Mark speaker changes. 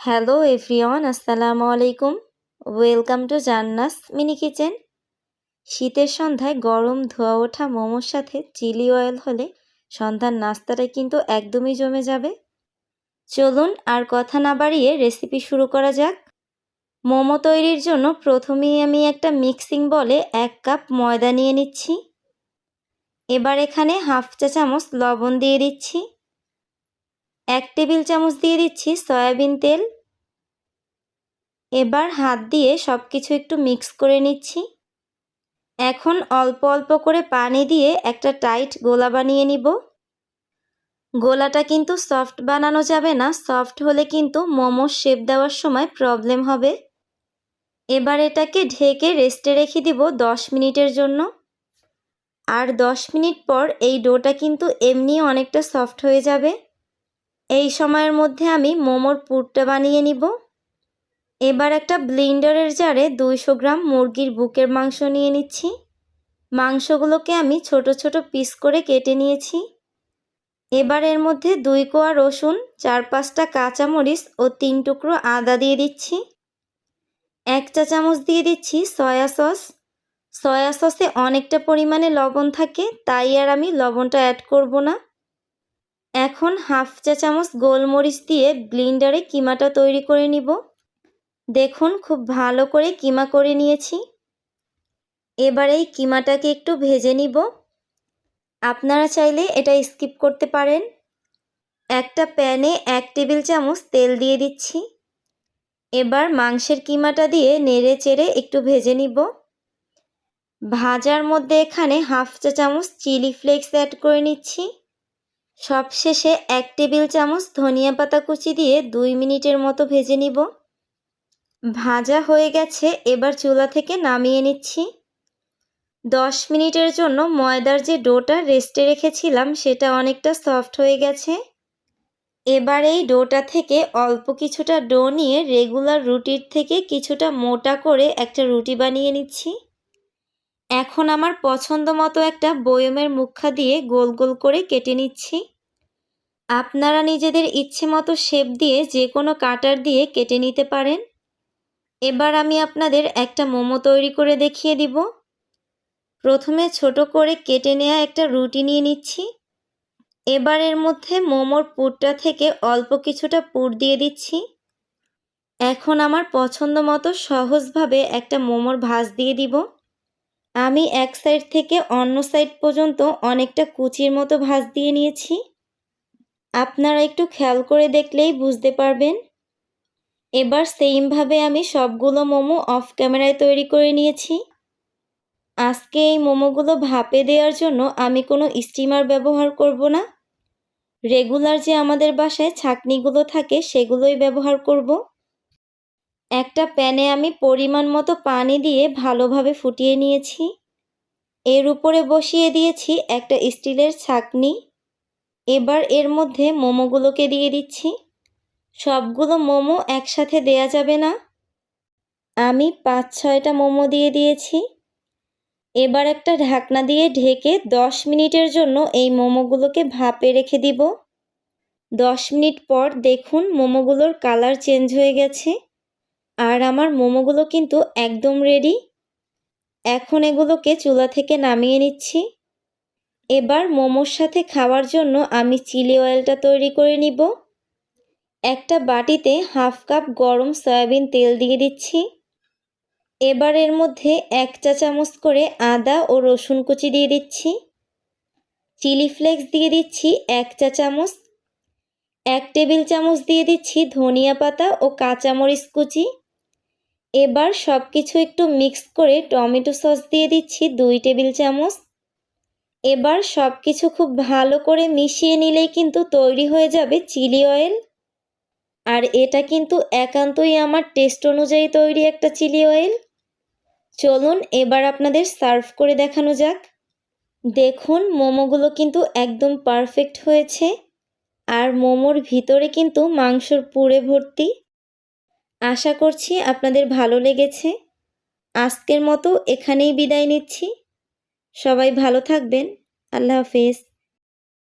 Speaker 1: Hello everyone আসসালামু আলাইকুম welcome to Jannas mini kitchen শীতের সন্ধ্যায় গরম ধোয়া ওঠা মোমোর সাথে চিলি অয়েল হলে সন্ধ্যার নাস্তাটা কিন্তু একদমই জমে যাবে। চলুন আর কথা না বাড়িয়ে রেসিপি শুরু করা যাক। মোমো তৈরির জন্য প্রথমেই আমি একটা মিক্সিং বলে এক কাপ ময়দা নিয়ে নিচ্ছি। এবার এখানে হাফ চা চামচ লবণ দিয়ে দিচ্ছি। এক টেবিল চামচ দিয়ে দিচ্ছি সয়াবিন তেল। এবার হাত দিয়ে সব কিছু একটু মিক্স করে নিচ্ছি। এখন অল্প অল্প করে পানি দিয়ে একটা টাইট গোলা বানিয়ে নিব। গোলাটা কিন্তু সফট বানানো যাবে না, সফট হলে কিন্তু মোমো শেপ দেওয়ার সময় প্রবলেম হবে। এবার এটাকে ঢেকে রেস্টে রেখে দিব দশ মিনিটের জন্য। আর দশ মিনিট পর এই ডোটা কিন্তু এমনি অনেকটা সফট হয়ে যাবে। এই সময়ের মধ্যে আমি মোমোর পুরটা বানিয়ে নিব। এবার একটা ব্লিন্ডারের জারে দুইশো গ্রাম মুরগির বুকের মাংস নিয়ে নিচ্ছি। মাংসগুলোকে আমি ছোট ছোট পিস করে কেটে নিয়েছি। এবার এর মধ্যে দুই কোয়া রসুন, চার পাঁচটা কাঁচামরিচ ও তিন টুকরো আদা দিয়ে দিচ্ছি। এক চা চামচ দিয়ে দিচ্ছি সয়া সস। সয়া সসে অনেকটা পরিমাণে লবণ থাকে, তাই আর আমি লবণটা অ্যাড করব না। এখন হাফ চা চামচ গোলমরিচ দিয়ে ব্লিন্ডারে কিমাটা তৈরি করে নিব। দেখুন, খুব ভালো করে কিমা করে নিয়েছি। এবার এই কিমাটাকে একটু ভেজে নিব। আপনারা চাইলে এটা স্কিপ করতে পারেন। একটা প্যানে এক টেবিল চামচ তেল দিয়ে দিচ্ছি। এবার মাংসের কিমাটা দিয়ে নেড়ে চেড়ে একটু ভেজে নিব। ভাজার মধ্যে এখানে হাফ চা চামচ চিলি ফ্লেক্স অ্যাড করে নিচ্ছি। সবশেষে এক টেবিল চামচ ধনিয়া পাতা কুচি দিয়ে দুই মিনিটের মতো ভেজে নিব। ভাজা হয়ে গেছে, এবার চুলা থেকে নামিয়ে নিচ্ছি। দশ মিনিটের জন্য ময়দার যে ডোটা রেস্টে রেখেছিলাম, সেটা অনেকটা সফট হয়ে গেছে। এবার এই ডোটা থেকে অল্প কিছুটা ডো নিয়ে রেগুলার রুটির থেকে কিছুটা মোটা করে একটা রুটি বানিয়ে নিচ্ছি। এখন আমার পছন্দ মতো একটা বয়মের মুখা দিয়ে গোল গোল করে কেটে নিচ্ছি। আপনারা নিজেদের ইচ্ছে মতো শেপ দিয়ে যে কোনো কাটার দিয়ে কেটে নিতে পারেন। এবার আমি আপনাদের একটা মোমো তৈরি করে দেখিয়ে দিব। প্রথমে ছোট করে কেটে নেওয়া একটা রুটি নিয়ে নিচ্ছি। এবার এর মধ্যে মোমোর পুরটা থেকে অল্প কিছুটা পুর দিয়ে দিচ্ছি। এখন আমার পছন্দ মতো সহজভাবে একটা মোমোর ভাজ দিয়ে দিব। আমি এক সাইড থেকে অন্য সাইড পর্যন্ত অনেকটা কুচির মতো ভাঁজ দিয়ে নিয়েছি। আপনারা একটু খেয়াল করে দেখলেই বুঝতে পারবেন। এবার সেইমভাবে আমি সবগুলো মোমো অফ ক্যামেরায় তৈরি করে নিয়েছি। আজকে এই মোমোগুলো ভাপে দেওয়ার জন্য আমি কোনো স্টিমার ব্যবহার করব না। রেগুলার যে আমাদের বাসায় ছাকনিগুলো থাকে সেগুলোই ব্যবহার করব। একটা প্যানে আমি পরিমাণ মতো পানি দিয়ে ভালোভাবে ফুটিয়ে নিয়েছি। এর উপরে বসিয়ে দিয়েছি একটা স্টিলের ছাকনি। এবার এর মধ্যে মোমোগুলোকে দিয়ে দিচ্ছি। সবগুলো মোমো একসাথে দেয়া যাবে না। আমি পাঁচ, ছয়টা মোমো দিয়ে দিয়েছি। এবার একটা ঢাকনা দিয়ে ঢেকে দশ মিনিটের জন্য এই মোমোগুলোকে ভাপে রেখে দিব। দশ মিনিট পর দেখুন মোমোগুলোর কালার চেঞ্জ হয়ে গেছে। আর আমার মোমোগুলো কিন্তু একদম রেডি এখন এগুলোকে চুলা থেকে নামিয়ে নিচ্ছি। এবার মোমোর সাথে খাওয়ার জন্য আমি চিলি অয়েলটা তৈরি করে নিব। একটা বাটিতে হাফ কাপ গরম সয়াবিন তেল দিয়ে দিচ্ছি। এবার এর মধ্যে এক চা চামচ করে আদা ও রসুন কুচি দিয়ে দিচ্ছি। চিলি ফ্লেক্স দিয়ে দিচ্ছি এক চা চামচ। এক টেবিল চামচ দিয়ে দিচ্ছি ধনিয়া পাতা ও কাঁচামরিচ কুচি। এবার সব কিছু একটু মিক্স করে টমেটো সস দিয়ে দিচ্ছি দুই টেবিল চামচ। এবার সব কিছু খুব ভালো করে মিশিয়ে নিলেই কিন্তু তৈরি হয়ে যাবে চিলি অয়েল। আর এটা কিন্তু একান্তই আমার টেস্ট অনুযায়ী তৈরি একটা চিলি অয়েল। চলুন এবার আপনাদের সার্ভ করে দেখানো যাক। দেখুন, মোমোগুলো কিন্তু একদম পারফেক্ট হয়েছে। আর মোমোর ভিতরে কিন্তু মাংসর পুরে ভর্তি। আশা করছি আপনাদের ভালো লেগেছে। আজকের মতো এখানেই বিদায় নিচ্ছি। সবাই ভালো থাকবেন। আল্লাহ হাফেজ।